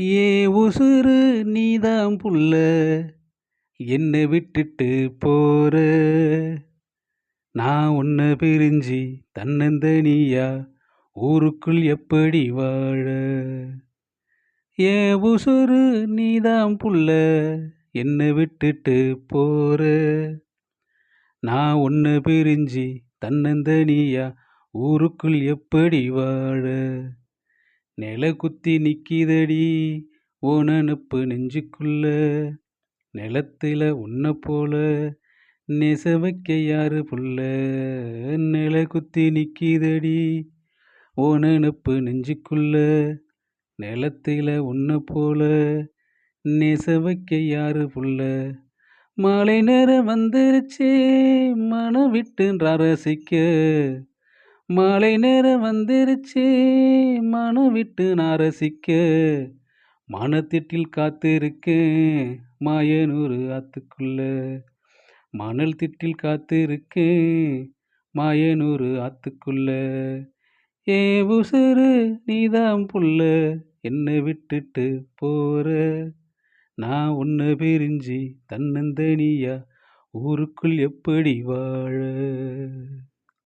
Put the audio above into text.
ஏ உசுரு நீதான் புள்ள என்னை விட்டுட்டு போற. நான் உன்னை பிரிஞ்சு தன்னந்தனியா ஊருக்குள் எப்படி வாழ. ஏ உசுறு நீதான் புள்ள என்னை விட்டுட்டு போற. நான் உன்னை பிரிஞ்சு தன்னந்தனியா ஊருக்குள் எப்படி வாழ. நில குத்தி நிக்கிதடி ஓ நெனப்பு நெஞ்சுக்குள்ள. நிலத்தில் உன்னை போல நெச வைக்க யாரு புள்ள? நில குத்தி நிக்கிதடி ஓ நெனப்பு நெஞ்சுக்குள்ள. நிலத்தில் உன்னை போல நெச வைக்க யாரு புள்ள? மாலை நேரம் வந்துருச்சே மனம் விட்டுன்ற ரசிக்க மாலை நேரம் வந்துருச்சே மனம் விட்டு நான் ரசிக்க. மனத்திட்டில் காத்திருக்கேன் மாயனூறு ஆத்துக்குள்ள. மணல் திட்டில் காத்திருக்கேன் மாயனூறு ஆத்துக்குள்ள. ஏ உசுறு நீதான் புள்ள என்னை விட்டுட்டு போற. நான் உன்னை பிரிஞ்சு தன்னந்தனியா ஊருக்குள் எப்படி வாழ.